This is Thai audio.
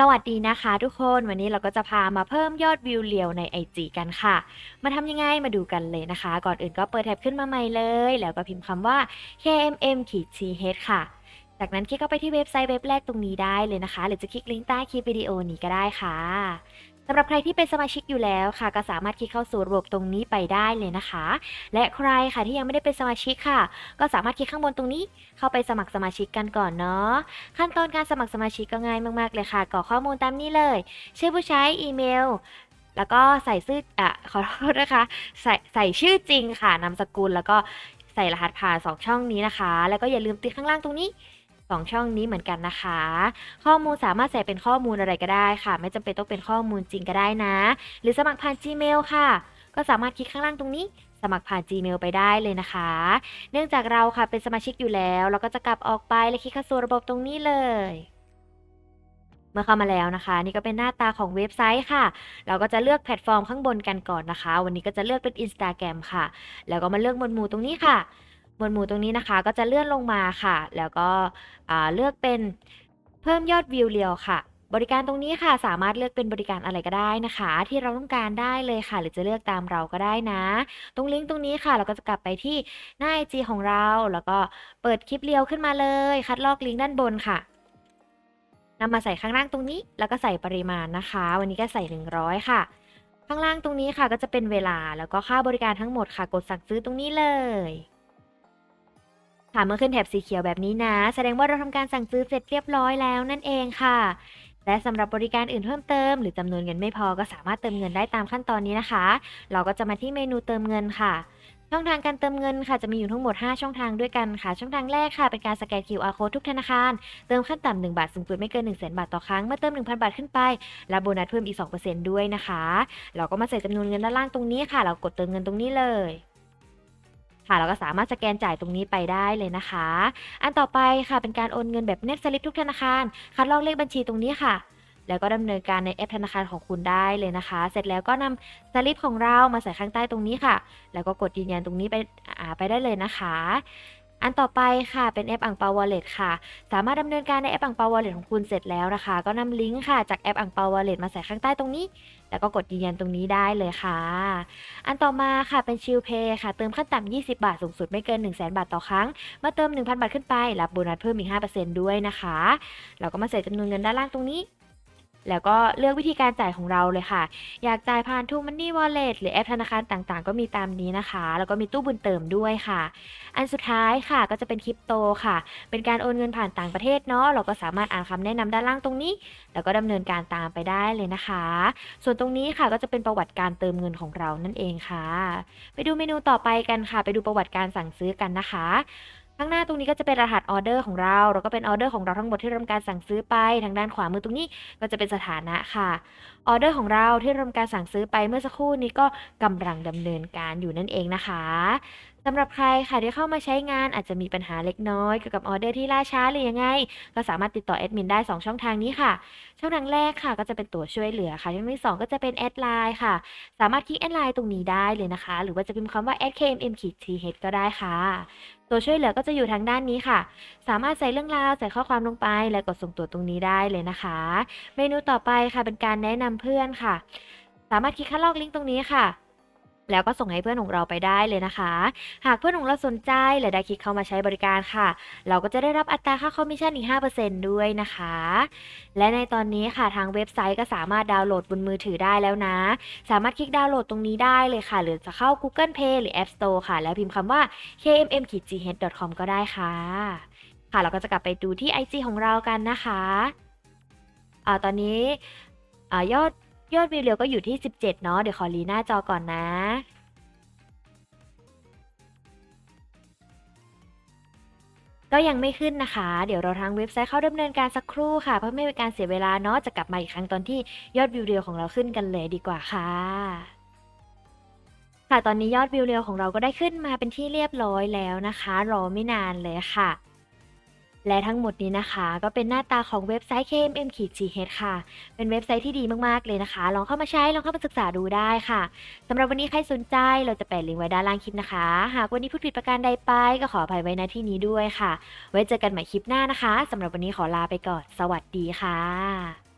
สวัสดีนะคะทุกคนวันนี้เราก็จะพามาเพิ่มยอดวิวเลียวใน IG กันค่ะ มาทำยังไงมาดูกันเลยนะคะ ก่อนอื่นก็เปิดแท็บขึ้นมาใหม่เลย แล้วก็พิมพ์คำว่า kmm th ค่ะ จากนั้นคลิกเข้าไปที่เว็บไซต์เว็บแรกตรงนี้ได้เลยนะคะ หรือจะคลิกลิงก์ใต้คลิปวิดีโอนี้ก็ได้ค่ะ สำหรับใครที่เป็นสมาชิกอยู่แล้วค่ะ ก็สามารถคลิกเข้าสู่ระบบตรงนี้ไปได้เลยนะคะ และใครค่ะที่ยังไม่ได้เป็นสมาชิกค่ะ ก็สามารถคลิกข้างบนตรงนี้ เข้าไปสมัครสมาชิกกันก่อนเนาะขั้นตอนการสมัครสมาชิกก็ง่ายมากๆเลยค่ะกรอกข้อมูลตามนี้เลย ชื่อผู้ใช้อีเมลแล้วก็ใส่ชื่ออะขอโทษนะคะ ใส่ใส่ชื่อจริงค่ะนามสกุลแล้วก็ใส่รหัสผ่าน2ช่องนี้นะคะ แล้วก็อย่าลืมติดข้างล่างตรงนี้ 2 ช่องนี้เหมือนกันนะคะ ข้อมูลสามารถใส่เป็นข้อมูลอะไรก็ได้ค่ะ ไม่จำเป็นต้องเป็นข้อมูลจริงก็ได้นะ หรือสมัครผ่าน Gmail ค่ะ ก็สามารถคลิกข้างล่างตรงนี้สมัครผ่าน Gmail ไปได้เลยนะคะ เนื่องจากเราค่ะเป็นสมาชิกอยู่แล้ว เราก็จะกลับออกไปและคลิกเข้าสู่ระบบตรงนี้เลย เมื่อเข้ามาแล้วนะคะ นี่ก็เป็นหน้าตาของเว็บไซต์ค่ะ เราก็จะเลือกแพลตฟอร์มข้างบนกันก่อนนะคะ วันนี้ก็จะเลือกเป็น Instagram ค่ะ แล้วก็มาเลือกหมวดหมู่ตรงนี้ค่ะ หมวดหมู่ตรงนี้นะคะ ก็จะเลื่อนลงมาค่ะ แล้วก็เลือกเป็นเพิ่มยอดวิวเรียวค่ะ บริการตรงนี้ค่ะ สามารถเลือกเป็นบริการอะไรก็ได้นะคะ ที่เราต้องการได้เลยค่ะ หรือจะเลือกตามเราก็ได้นะ ตรงลิงก์ตรงนี้ค่ะ เราก็จะกลับไปที่หน้า IG ของเรา แล้วก็เปิดคลิปเรียวขึ้นมาเลย คัดลอกลิงก์ด้านบนค่ะนำมาใส่ข้างล่างตรงนี้ แล้วก็ใส่ปริมาณนะคะ วันนี้ก็ใส่ 100 ค่ะข้างล่างตรงนี้ค่ะก็จะเป็นเวลาแล้วก็ค่าบริการทั้งหมดค่ะ กดสั่งซื้อตรงนี้เลย ค่ะเมื่อขึ้นแถบสีเขียวแบบนี้นะ แสดงว่าเราทำการสั่งซื้อเสร็จเรียบร้อยแล้วนั่นเองค่ะ และสำหรับบริการอื่นเพิ่มเติม หรือจำนวนเงินไม่พอก็สามารถเติมเงินได้ตามขั้นตอนนี้นะคะ เราก็จะมาที่เมนูเติมเงินค่ะช่องทางการเติมเงินค่ะจะมีอยู่ทั้งหมด 5 ช่องทางด้วยกันค่ะ ช่องทางแรกค่ะเป็นการสแกน QR code ทุกธนาคาร เติมขั้นต่ำ1บาทสูงสุดไม่เกิน 1 0 0 0 0บาทต่อครั้ง เมื่อเติม 1,000 บาทขึ้นไป รับโบนัสเพิ่มอีก 2%ด้วยนะคะ เราก็มาใส่จำนวนเงินด้านล่างตรงนี้ค่ะ เรากดเติมเงินตรงนี้เลย ค่ะเราก็สามารถสแกนจ่ายตรงนี้ไปได้เลยนะคะ อันต่อไปค่ะเป็นการโอนเงินแบบเน็ตสลิปทุกธนาคารคัดลอกเลขบัญชีตรงนี้ค่ะ แล้วก็ดำเนินการในแอปธนาคารของคุณได้เลยนะคะ เสร็จแล้วก็นำสลิปของเรามาใส่ข้างใต้ตรงนี้ค่ะ แล้วก็กดยืนยันตรงนี้ไปอ่าไปได้เลยนะคะ อันต่อไปค่ะเป็นแอปอ่างเปาวอลเล็ตค่ะ สามารถดำเนินการในแอปอ่างเปาวอลเล็ตของคุณเสร็จแล้วนะคะ ก็นำลิงก์ค่ะจากแอปอ่างเปาวอลเล็ตมาใส่ข้างใต้ตรงนี้ แล้วก็กดยืนยันตรงนี้ได้เลยค่ะ อันต่อมาค่ะเป็นชิลเพย์ค่ะ เติมขั้นต่ำ20 บาทสูงสุดไม่เกิน 1 0 0 0 0แบาทต่อครั้ง เมื่อเติม 1,000 บาทขึ้นไป รับโบนัสเพิ่มอีก 5%ด้วยนะคะ เราก็มาใส่จำนวนเงินด้านล่างตรงนี้ แล้วก็เลือกวิธีการจ่ายของเราเลยค่ะ อยากจ่ายผ่าน True Money Wallet หรือแอปธนาคารต่างๆ ก็มีตามนี้นะคะ แล้วก็มีตู้บุญเติมด้วยค่ะ อันสุดท้ายค่ะก็จะเป็นคริปโตค่ะ เป็นการโอนเงินผ่านต่างประเทศเนาะ เราก็สามารถอ่านคำแนะนำด้านล่างตรงนี้ แล้วก็ดำเนินการตามไปได้เลยนะคะ ส่วนตรงนี้ค่ะก็จะเป็นประวัติการเติมเงินของเรานั่นเองค่ะ ไปดูเมนูต่อไปกันค่ะ ไปดูประวัติการสั่งซื้อกันนะคะ ข้างหน้าตรงนี้ก็จะเป็นรหัสออเดอร์ของเรา แล้วก็เป็นออเดอร์ของเราทั้งหมดที่ทำการสั่งซื้อไป ทางด้านขวามือตรงนี้ก็จะเป็นสถานะค่ะ ออเดอร์ของเราที่ทำการสั่งซื้อไปเมื่อสักครู่นี้ก็กำลังดำเนินการอยู่นั่นเองนะคะ สำหรับใครค่ะที่เข้ามาใช้งานอาจจะมีปัญหาเล็กน้อยเกี่ยวกับออเดอร์ที่ล่าช้าหรือยังไง ก็สามารถติดต่อแอดมินได้ 2 ช่องทางนี้ค่ะ ช่องทางแรกค่ะ ก็จะเป็นตัวช่วยเหลือค่ะ ช่องที่ 2 ก็จะเป็นแอดไลน์ค่ะ สามารถคลิกแอดไลน์ตรงนี้ได้เลยนะคะ หรือว่าจะพิมพ์คำว่า @kmm-th ก็ได้ค่ะ ตัวช่วยเหลือก็จะอยู่ทางด้านนี้ค่ะ สามารถใส่เรื่องราวใส่ข้อความลงไป และกดส่งตัวตรงนี้ได้เลยนะคะ เมนูต่อไปค่ะเป็นการแนะนำเพื่อนค่ะ สามารถคลิกคัดลอกลิงก์ตรงนี้ค่ะ แล้วก็ส่งให้เพื่อนของเราไปได้เลยนะคะ หากเพื่อนของเราสนใจและได้คลิกเข้ามาใช้บริการค่ะ เราก็จะได้รับอัตราค่าคอมมิชชั่นอีก 5%ด้วยนะคะ และในตอนนี้ค่ะทางเว็บไซต์ก็สามารถดาวน์โหลดบนมือถือได้แล้วนะ สามารถคลิกดาวน์โหลดตรงนี้ได้เลยค่ะ หรือจะเข้า Google Play หรือ App Store ค่ะ แล้วพิมพ์คำว่า kmm-gh.com ก็ได้ค่ะ ค่ะเราก็จะกลับไปดูที่ IG ของเรากันนะคะอ่าตอนนี้อ่ายอด ยอดวิวเรียวก็อยู่ที่ 17 เนาะ เดี๋ยวขอรีหน้าจอก่อนนะ ก็ยังไม่ขึ้นนะคะ เดี๋ยวเราทางเว็บไซต์เข้าดำเนินการสักครู่ค่ะ เพื่อไม่เป็นการเสียเวลาเนาะ จะกลับมาอีกครั้งตอนที่ยอดวิวเรียวของเราขึ้นกันเลยดีกว่าค่ะค่ะตอนนี้ยอดวิวเรียวของเราก็ได้ขึ้นมาเป็นที่เรียบร้อยแล้วนะคะ รอไม่นานเลยค่ะ และทั้งหมดนี้นะคะ ก็เป็นหน้าตาของเว็บไซต์ KMM-GH ค่ะ เป็นเว็บไซต์ที่ดีมากๆเลยนะคะ ลองเข้ามาใช้ ลองเข้ามาศึกษาดูได้ค่ะสำหรับวันนี้ใครสนใจเราจะแปะลิงก์ไว้ด้านล่างคลิปนะคะ หากวันนี้พูดผิดประการใดไป ก็ขออภัยไว้ณที่นี้ด้วยค่ะ ไว้เจอกันใหม่คลิปหน้านะคะสำหรับวันนี้ขอลาไปก่อน สวัสดีค่ะ